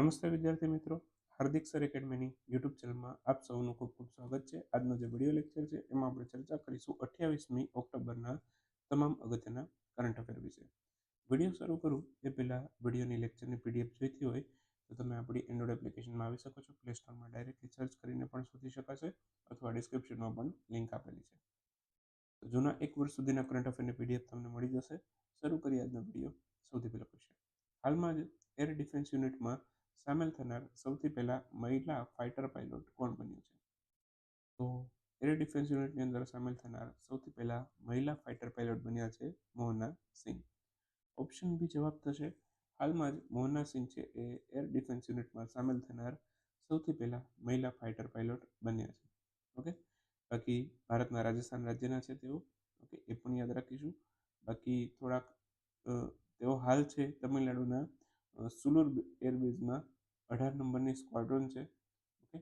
નમસ્તે વિદ્યાર્થી મિત્રો. હાર્દિક સર એકેડમીની યુટ્યુબ ચેનલમાં આપ સૌનું ખૂબ ખૂબ સ્વાગત છે. આજનો જે વીડિયો લેક્ચર છે, એમાં આપણે ચર્ચા કરીશું અઠ્યાવીસમી ઓક્ટોબરના તમામ અગત્યના કરંટ અફેર વિશે. વીડિયો શરૂ કરું. એ પહેલાં વિડીયોની લેક્ચરની પીડીએફ જોઈતી હોય, તો તમે આપણી એન્ડ્રોઇડ એપ્લિકેશનમાં આવી શકો છો. પ્લે સ્ટોરમાં ડાયરેક્ટલી સર્ચ કરીને પણ શોધી શકાશે, અથવા ડિસ્ક્રિપ્શનમાં પણ લિંક આપેલી છે. જૂના એક વર્ષ સુધીના કરંટ અફેરની પીડીએફ તમને મળી જશે. શરૂ કરીએ આજનો વીડિયો. સૌથી પહેલો ક્વેશ્ચન હાલમાં જ એર ડિફેન્સ યુનિટમાં સામેલ થનાર સૌથી પહેલાં મહિલા ફાઇટર પાયલોટ કોણ બન્યું છે? તો એર ડિફેન્સ યુનિટની અંદર સામેલ થનાર સૌથી પહેલાં મહિલા ફાઇટર પાયલોટ બન્યા છે મોહના સિંહ. ઓપ્શન બી જવાબ થશે. હાલમાં જ મોહના સિંહ છે એ એર ડિફેન્સ યુનિટમાં સામેલ થનાર સૌથી પહેલાં મહિલા ફાઇટર પાયલોટ બન્યા છે. ઓકે બાકી ભારતના રાજસ્થાન રાજ્યના છે તેઓ. ઓકે એ પણ યાદ રાખીશું. બાકી થોડાક તેઓ હાલ છે તમિલનાડુના સુલુર એરબેઝમાં અઢાર નંબરની સ્કવાડ્રોન છે, ઓકે?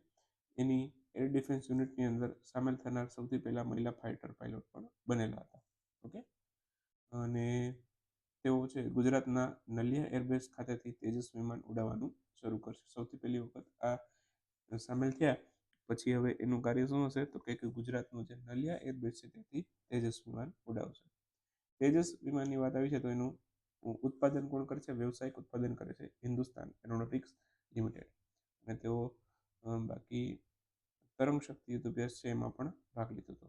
એની એર ડિફેન્સ યુનિટની અંદર સામેલ થનાર સૌથી પહેલા મહિલા ફાઇટર પાયલોટ પણ બનેલા હતા, ઓકે? અને તેઓ છે ગુજરાતના નલિયા એરબેઝ ખાતેથી તેજસ વિમાન ઉડાવવાનું શરૂ કરશે. સૌથી પહેલી વખત આ સામેલ થયા, પછી હવે એનું કાર્ય શું હશે? તો કે ગુજરાતનું જે નલિયા એરબેઝ છે તેથી તેજસ વિમાન ઉડાવશે. તેજસ વિમાનની વાત આવી છે તો એનું ઉત્પાદન કોણ કરે છે વ્યવસાયિક ઉત્પાદન કરે છે હિન્દુસ્તાન એરોનોટિક્સ લિમિટેડ અને તેઓ બાકી તરંગ શક્તિ યુદ્ધ અભ્યાસ છે એમાં પણ ભાગ લીધો હતો.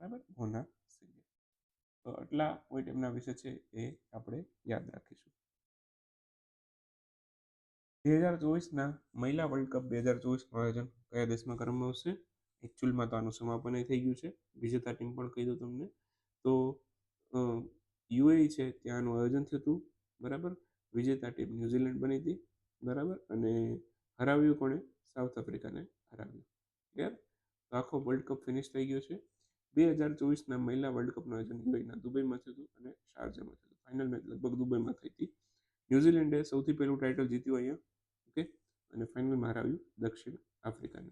બરાબર? મોના સિંઘે તો આટલા પોઈન્ટ એમના વિશે છે એ આપણે યાદ રાખીશું. બે હજાર ચોવીસના મહિલા વર્લ્ડ કપ બે હજાર ચોવીસનું આયોજન કયા દેશમાં કરવામાં આવશે? એકચ્યુઅલમાં તો આનું સમાપન થઈ ગયું છે. વિજેતા ટીમ પણ કહી દો તમને. તો યુએ છે, ત્યાંનું આયોજન થયું હતું. બરાબર? વિજેતા ટીમ ન્યુઝીલેન્ડ બની હતી. બરાબર? અને હરાવ્યું કોણે? સાઉથ આફ્રિકાને હરાવ્યું. ક્લિયર? તો આખો વર્લ્ડ કપ ફિનિશ થઈ ગયો છે. બે હજાર ચોવીસના મહિલા વર્લ્ડ કપનું આયોજન દુબઈના દુબઈમાં થયું હતું અને શારજામાં થયું હતું. ફાઇનલ મેચ લગભગ દુબઈમાં થઈ હતી. ન્યુઝીલેન્ડે સૌથી પહેલું ટાઇટલ જીત્યું અહીંયા. ઓકે? અને ફાઇનલમાં હરાવ્યું દક્ષિણ આફ્રિકાને.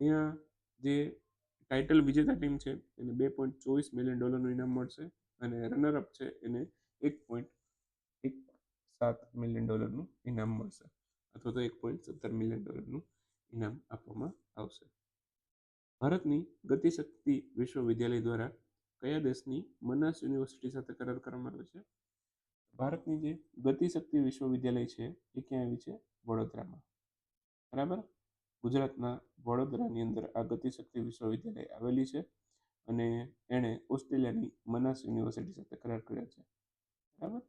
અહીંયા જે ટાઇટલ વિજેતા ટીમ છે, એને બે પોઈન્ટ ચોવીસ મિલિયન ડોલરનું ઇનામ મળશે અને રનરઅપ છે એને એક પોઈન્ટ સાત મિલિયન ડોલરનું ઇનામ મળશે. અથવા તો એક પોઈન્ટ સત્તર મિલિયન ડોલરનું ઇનામ આપવામાં આવશે. ભારતની ગતિશક્તિ વિશ્વવિદ્યાલય દ્વારા કયા દેશની મનાસ યુનિવર્સિટી સાથે કરાર કરવામાં આવ્યો છે? ભારતની જે ગતિશક્તિ વિશ્વવિદ્યાલય છે, એ ક્યાં આવી છે? વડોદરામાં. બરાબર? ગુજરાતના વડોદરાની અંદર આ ગતિશક્તિ વિશ્વવિદ્યાલય આવેલી છે અને એણે ઓસ્ટ્રેલિયાની મનાસ યુનિવર્સિટી સાથે કરાર કર્યો છે. બરાબર?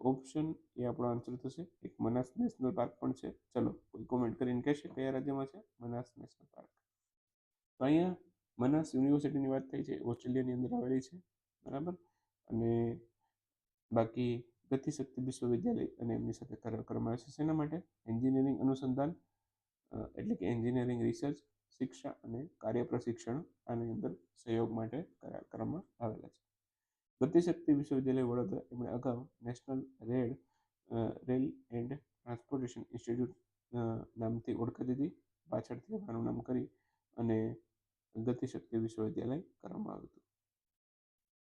ઓપ્શન એ આપણો આન્સર થશે. એક મનાસ નેશનલ પાર્ક પણ છે. ચલો, કોઈ કોમેન્ટ કરીને કહેશે કયા રાજ્યમાં છે? મનાસ નેશનલ પાર્ક તો અહીંયા મનાસ યુનિવર્સિટીની વાત થઈ છે. ઓસ્ટ્રેલિયાની અંદર આવેલી છે. બરાબર? અને બાકી ગતિશક્તિ વિશ્વવિદ્યાલય અને એમની સાથે કરાર કરવામાં આવે છે. શેના માટે? એન્જિનિયરિંગ અનુસંધાન એટલે કે એન્જિનિયરિંગ રિસર્ચ શિક્ષા અને કાર્ય પ્રશિક્ષણ આની અંદર સહયોગ માટે કરવામાં આવેલા છે. ગતિશક્તિ વિશ્વવિદ્યાલય વડોદરા, એમણે અગાઉ national red rail and transportation institute નામથી ઓળખાતી હતી પાછળથી આનું નામ કરી અને ગતિશક્તિ વિશ્વવિદ્યાલય કરવામાં આવ્યું હતું.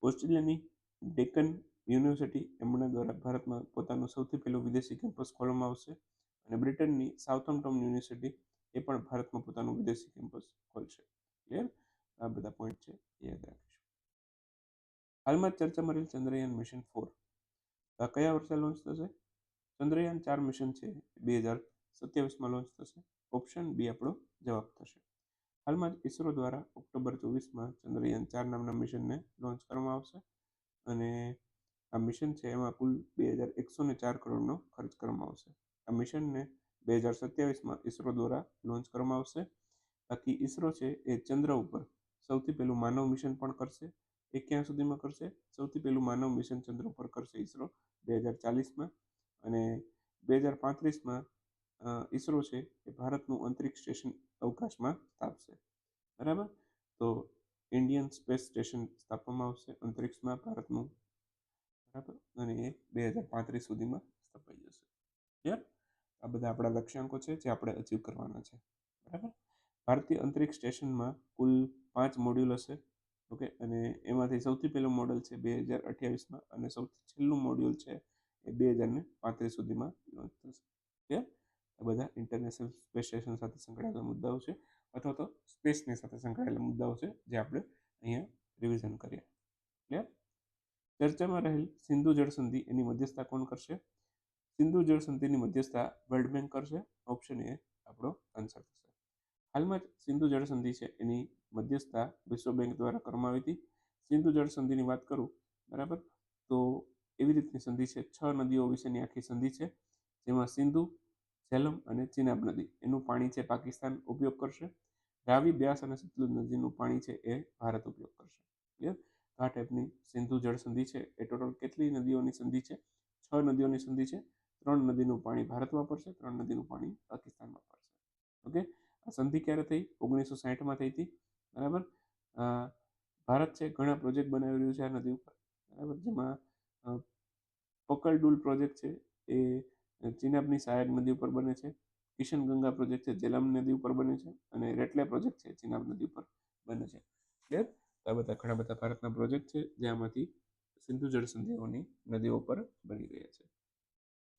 ઓસ્ટ્રેલિયાની ડેકન યુનિવર્સિટી, એમના દ્વારા ભારતમાં પોતાનું સૌથી પહેલું વિદેશી કેમ્પસ ખોલવામાં આવશે અને બ્રિટનની સાઉથમ્પટન યુનિવર્સિટી એ પણ ભારતમાં પોતાનું વિદેશી કેમ્પસ ખોલશે. ક્લિયર? આ બધા પોઈન્ટ છે, યાદ રાખીશું. હાલમાં ચર્ચામાં રહેલ ચંદ્રયાન મિશન ફોર આ કયા વર્ષે લોન્ચ થશે? ચંદ્રયાન ચાર મિશન છે, બે હજાર સત્યાવીસમાં લોન્ચ થશે. ઓપ્શન બી આપણો જવાબ થશે. હાલમાં જ ઇસરો દ્વારા ઓક્ટોબર ચોવીસમાં ચંદ્રયાન ચાર નામના મિશનને લોન્ચ કરવામાં આવશે અને આ મિશન છે, એમાં કુલ બે હજાર એકસો ને ચાર કરોડનો ખર્ચ કરવામાં આવશે. આ મિશનને બે હજાર સત્યાવીસમાં ઇસરો દ્વારા લોન્ચ કરવામાં આવશે. બાકી ઇસરો છે, એ ચંદ્ર ઉપર સૌથી પહેલું માનવ મિશન પણ કરશે. એ ક્યાં સુધીમાં કરશે? સૌથી પહેલું માનવ મિશન ચંદ્ર ઉપર કરશે ઈસરો બે હજાર ચાલીસમાં અને બે હજાર પાંત્રીસમાં ઈસરો છે એ ભારતનું અંતરિક્ષ સ્ટેશન અવકાશમાં સ્થાપશે. બરાબર? તો ઇન્ડિયન સ્પેસ સ્ટેશન સ્થાપવામાં આવશે અંતરિક્ષમાં ભારતનું. બરાબર? અને એ બે હજાર પાંત્રીસ સુધીમાં સ્થપાઈ જશે. ક્લિયર? આ બધા આપણા લક્ષ્યાંકો છે જે આપણે અચીવ કરવાના છે. બરાબર? ભારતીય અંતરિક્ષ સ્ટેશનમાં કુલ પાંચ મોડ્યુલ હશે. ઓકે? અને એમાંથી સૌથી પહેલું મોડલ છે બે હજાર અઠ્યાવીસમાં અને સૌથી છેલ્લું મોડ્યુલ છે એ બે હજાર ને પાંત્રીસ સુધીમાં લોન્ચ થશે ક્લિયર આ બધા ઇન્ટરનેશનલ સ્પેસ સ્ટેશન સાથે સંકળાયેલા મુદ્દાઓ છે અથવા તો સ્પેસની સાથે સંકળાયેલા મુદ્દાઓ છે જે આપણે અહીંયા રિવિઝન કરીએ. ક્લિયર ચર્ચામાં રહેલ સિંધુ જળ સંધિ એની મધ્યસ્થા કોણ કરશે? સિંધુ જળ સંધિની મધ્યસ્થતા વર્લ્ડ બેંક કરશે. ઓપ્શન એ આપણો આન્સર થશે. હાલમાં જ સિંધુ જળ સંધિ છે. એની મધ્યસ્થતા વિશ્વ બેંક દ્વારા કરવામાં આવી હતી. સિંધુ જળ સંધિની વાત કરું, બરાબર? તો એવી રીતની સંધિ છે. છ નદીઓ વિશેની આખી સંધિ છે, જેમાં સિંધુ, ઝેલમ અને ચિનાબ નદી. એનું પાણી છે પાકિસ્તાન ઉપયોગ કરશે. રાવી, બ્યાસ અને સતલુજ નદીનું પાણી છે એ ભારત ઉપયોગ કરશે. ક્લિયર આ ટાઈપની સિંધુ જળ સંધિ છે. એ ટોટલ કેટલી નદીઓની સંધિ છે? છ નદીઓની સંધિ છે. ત્રણ નદીનું પાણી ભારત વાપરશે ત્રણ નદીનું પાણી પાકિસ્તાન વાપરશે ઓકે સંધિ ક્યારે થઈ? ઓગણીસો સાહીઠમાં થઈ હતી. બરાબર? ભારત છે, ઘણા પ્રોજેક્ટ બનાવી રહ્યું છે આ નદી ઉપર. બરાબર? જેમાં પકલડુલ પ્રોજેક્ટ છે, એ ચિનાબની સહાયક નદી ઉપર બને છે. કિશન ગંગા પ્રોજેક્ટ છે, જેલમ નદી ઉપર બને છે અને રેટલે પ્રોજેક્ટ છે, ચિનાબ નદી ઉપર બને છે. ક્લિયર આ બધા ઘણા બધા ભારતના પ્રોજેક્ટ છે, જેમાંથી સિંધુ જળ સંધિઓની નદીઓ પર બની રહ્યા છે.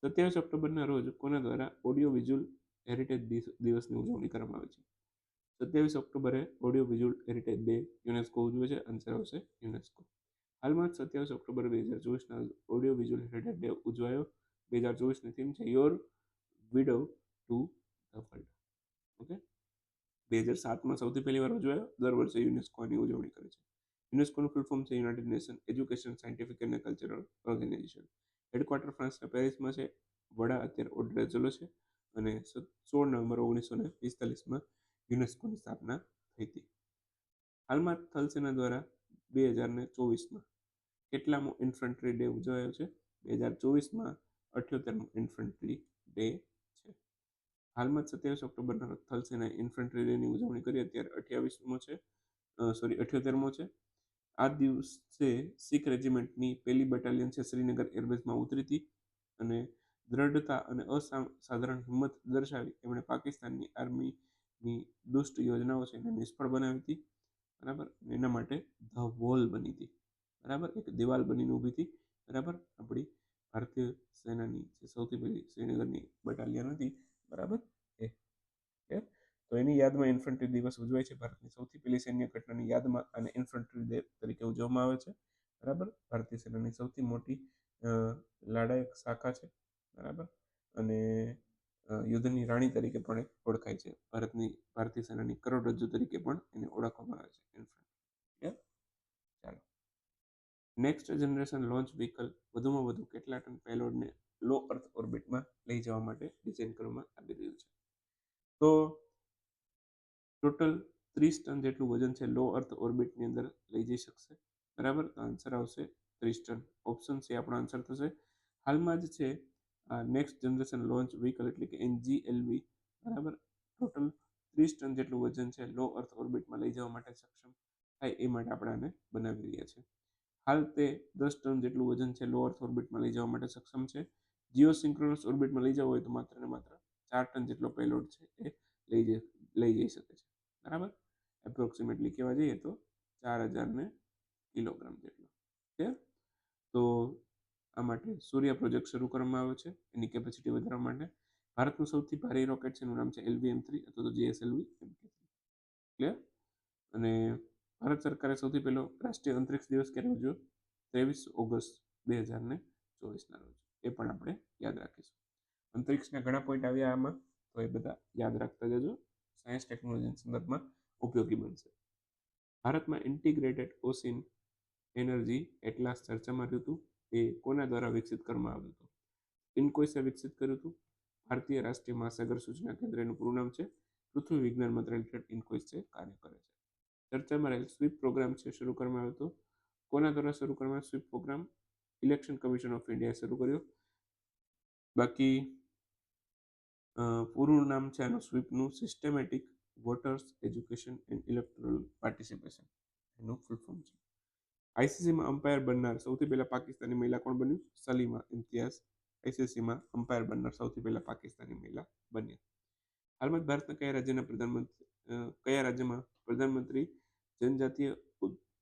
સત્યાવીસ ઓક્ટોબરના રોજ કોના દ્વારા ઓડિયો વિઝ્યુઅલ હેરિટેજ દિવસની ઉજવણી કરવામાં આવે છે. સત્યાવીસ ઓક્ટોબરે audio visual heritage day UNESCO ઉજવે છે આન્સર આવશે યુનેસ્કો હાલમાં જ સત્યાવીસ ઓક્ટોબર બે હજાર ચોવીસના ઓડિયો વિઝ્યુઅલ હેરિટેજ ડે ઉજવાયો. બે હજાર ચોવીસની થીમ છે your window to the world okay બે હજાર સાતમાં સૌથી પહેલી વાર ઉજવાયો. દર વર્ષે યુનેસ્કોની ઉજવણી કરે છે. યુનેસ્કોનું ફૂલ ફોર્મ છે યુનાઇટેડ નેશન એજ્યુકેશન સાયન્ટિફિક અને કલ્ચરલ ઓર્ગેનાઇઝેશન હેડક્વાર્ટર ફ્રાન્સના પેરિસમાં છે. વડા અત્યારે ઓડ્રેઝોલો છે. અને સોળ નવેમ્બર ઓગણીસો ને પિસ્તાલીસમાં યુનેસ્કોની સ્થાપના થઈ હતી. હાલમાં થલસેના દ્વારા બે હજાર ને ચોવીસમાં કેટલામો ઇન્ફન્ટ્રી ડે ઉજવાયો છે? બે હજાર ચોવીસમાં અઠ્યોતેરમો ઇન્ફન્ટ્રી ડે છે. હાલમાં સત્યાવીસ ઓક્ટોબરના થલસેના ઇન્ફન્ટ્રી ડેની ઉજવણી કરી અત્યારે અઠ્યાવીસમો છે સોરી, અઠ્યોતેરમો છે. આ દિવસે શીખ રેજિમેન્ટની પહેલી બટાલિયન છે શ્રીનગર એરબેઝમાં ઉતરી હતી અને દ્રઢતા અને અસાધારણ હિંમત દર્શાવી એમણે પાકિસ્તાનની આર્મીની દુષ્ટ યોજનાઓ છે એને નિષ્ફળ બનાવી હતી. બરાબર? એના માટે ધ વોલ બની હતી. બરાબર? એક દિવાલ બનીને ઊભી હતી. બરાબર? આપણી ભારતીય સેનાની જે સૌથી પહેલી શ્રીનગરની બટાલિયન હતી. બરાબર? એ તો એની યાદમાં ઇન્ફન્ટ્રી દિવસ ઉજવાય છે. ભારતની સૌથી પહેલી સૈન્ય ઘટનાની યાદમાં અને ઇન્ફન્ટ્રી ડે તરીકે ઉજવવામાં આવે છે. બરાબર? ભારતીય સેનાની સૌથી મોટી લડાયક શાખા છે. બરાબર? અને યુદ્ધની રાણી તરીકે પણ ઓળખાય છે. ભારતની, ભારતીય સેનાની કરોડરજ્જુ તરીકે પણ એને ઓળખવામાં આવે છે. ચાલો. નેક્સ્ટ જનરેશન લોન્ચ વ્હીકલ વધુમાં વધુ કેટલા ટન પેલોડને લો અર્થ ઓર્બિટમાં લઈ જવા માટે ડિઝાઇન કરવામાં આવી રહ્યું છે? તો ટોટલ ત્રીસ ટન જેટલું વજન છે લો અર્થ ઓર્બિટની અંદર લઈ જઈ શકશે. બરાબર? તો આન્સર આવશે ત્રીસ ટન. ઓપ્શન સી આપણો આન્સર થશે. હાલમાં જ છે નેક્સ્ટ જનરેશન લોન્ચ વ્હીકલ એટલે કે એનજીએલવી બરાબર? ટોટલ ત્રીસ ટન જેટલું વજન છે લો અર્થ ઓર્બિટમાં લઈ જવા માટે સક્ષમ થાય એ માટે આપણે આને બનાવી રહ્યા છીએ. હાલ તે દસ ટન જેટલું વજન છે લો અર્થ ઓર્બિટમાં લઈ જવા માટે સક્ષમ છે. જીઓ સિંક્રોનસ ઓર્બિટમાં લઈ જવું હોય તો માત્ર ને માત્ર ચાર ટન જેટલો પેલોડ છે એ લઈ જઈ લઈ જઈ શકે છે. બરાબર? એપ્રોક્સિમેટલી કહેવા જઈએ તો ચાર હજારને કિલોગ્રામ જેટલો. ક્લિયર તો આ માટે સૂર્ય પ્રોજેક્ટ શરૂ કરવામાં આવ્યો છે. એની કેપેસિટી વધારવા માટે ભારતનું સૌથી ભારે રોકેટ છે, એનું નામ છે એલવી એમ થ્રી અથવા તો જીએસએલવી એમ કે ક્લિયર અને ભારત સરકારે સૌથી પહેલો રાષ્ટ્રીય અંતરિક્ષ દિવસ ક્યારે ઉજવ્યો? ત્રેવીસ ઓગસ્ટ બે હજાર ને ચોવીસના રોજ. એ પણ આપણે યાદ રાખીશું. અંતરિક્ષના ઘણા પોઈન્ટ આવ્યા આમાં, તો એ બધા યાદ રાખતા જજો. સાયન્સ ટેકનોલોજીના સંદર્ભમાં ઉપયોગી બનશે. ભારતમાં ઇન્ટિગ્રેટેડ ઓસિન એનર્જી એટલાસ ચર્ચામાં રહ્યું હતું એ કોના દ્વારા વિકસિત કરવામાં આવ્યું હતું? ઇન્કોઇસે વિકસિત કર્યું હતું? ભારતીય રાષ્ટ્રીય મહાસાગર સૂચના કેન્દ્રનું પૂરું નામ છે? પૃથ્વી વિજ્ઞાન મંત્રાલય ઇન્કોઇસ કાર્ય કરે છે? ચર્ચામાં રહેલ સ્વીપ પ્રોગ્રામ છે શરૂ કરવામાં આવ્યો હતો. કોના દ્વારા શરૂ કરવામાં sweep programme? Election commission of ઇન્ડિયાએ શરૂ કર્યો. બાકી પૂરું નામ છે આનું સ્વીપનું systematic voters education and electoral participation એનું ફૂલ ફોર્મ છે. આઈસીસીમાં અમ્પાયર બનનાર સૌથી પહેલા પાકિસ્તાની મહિલા કોણ બન્યું? સલીમા ઇમ્તિયાઝ. આઈસીસીમાં અમ્પાયર બનનાર સૌથી પહેલા પાકિસ્તાની મહિલા બન્યા. હાલમાં ભારતના કયા રાજ્યના પ્રધાનમંત્રી કયા રાજ્યમાં પ્રધાનમંત્રી જનજાતીય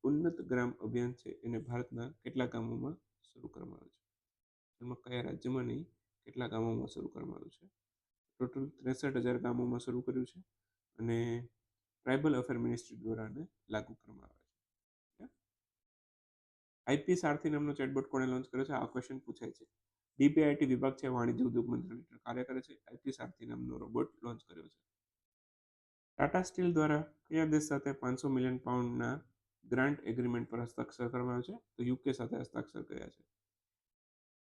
ઉન્નત ગ્રામ અભિયાન છે એને ભારતના કેટલા ગામોમાં શરૂ કરવામાં આવ્યું છે? એમાં કયા રાજ્યમાં નહીં, કેટલા ગામોમાં શરૂ કરવામાં આવ્યું છે? ટોટલ ત્રેસઠ હજાર ગામોમાં શરૂ કર્યું છે અને ટ્રાઇબલ અફેર મિનિસ્ટ્રી દ્વારા લાગુ કરવામાં આવે છે. આઈપીએસ સારથી નામનો ચેટબોટ કોણે લોન્ચ કર્યો છે? આ ક્વેશ્ચન પૂછાય છે. ડીપીઆઈટી વિભાગ છે, વાણિજ્ય ઉદ્યોગ મંત્રાલય કાર્ય કરે છે. આઈપી સારથી નામનો રોબોટ લોન્ચ કર્યો છે. ટાટા સ્ટીલ દ્વારા કયા દેશ સાથે પાંચસો મિલિયન પાઉન્ડના ગ્રાન્ટ એગ્રીમેન્ટ પર હસ્તાક્ષર કરવામાં આવ્યો છે? તો યુકે સાથે હસ્તાક્ષર કર્યા છે.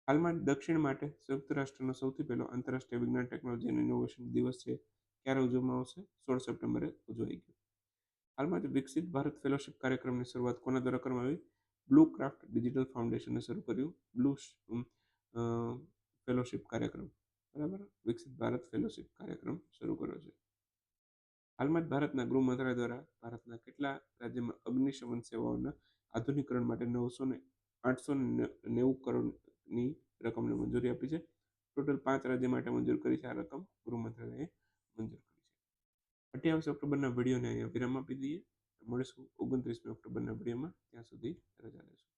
હાલમાં દક્ષિણ માટે સંયુક્ત રાષ્ટ્રનો સૌથી પહેલો આંતરરાષ્ટ્રીય વિજ્ઞાન ટેકનોલોજી અને ઇનોવેશન દિવસ છે. ક્યારે ઉજવવામાં આવશે? સોળ સપ્ટેમ્બરે ઉજવાઈ ગયો. હાલમાં જ વિકસિત ભારત ફેલોશિપ કાર્યક્રમની શરૂઆત કોના દ્વારા કરવામાં આવી? બ્લુ ક્રાફ્ટ ડિજિટલ ફાઉન્ડેશને શરૂ કર્યું. બ્લુ ફેલોશિપ કાર્યક્રમ. બરાબર? વિકસિત ભારત ફેલોશિપ કાર્યક્રમ શરૂ કર્યો છે. હાલમાં જ ભારતના ગૃહ મંત્રાલય દ્વારા ભારતના કેટલા રાજ્યમાં અગ્નિશમન સેવાઓના આધુનિકરણ માટે નવસો ને, આઠસો નેવું કરોડની રકમને મંજૂરી આપી છે. ટોટલ પાંચ રાજ્ય માટે મંજૂર કરી છે આ રકમ. ગૃહ મંત્રાલયે મંજૂર કરી છે. અઠ્યાવીસ ઓક્ટોબરના વિડીયોને અહીંયા વિરામ આપી દઈએ. મળીશું. ઓગણત્રીસમી ઓક્ટોબરના વિડીયોમાં. ત્યાં સુધી રજા લેશું.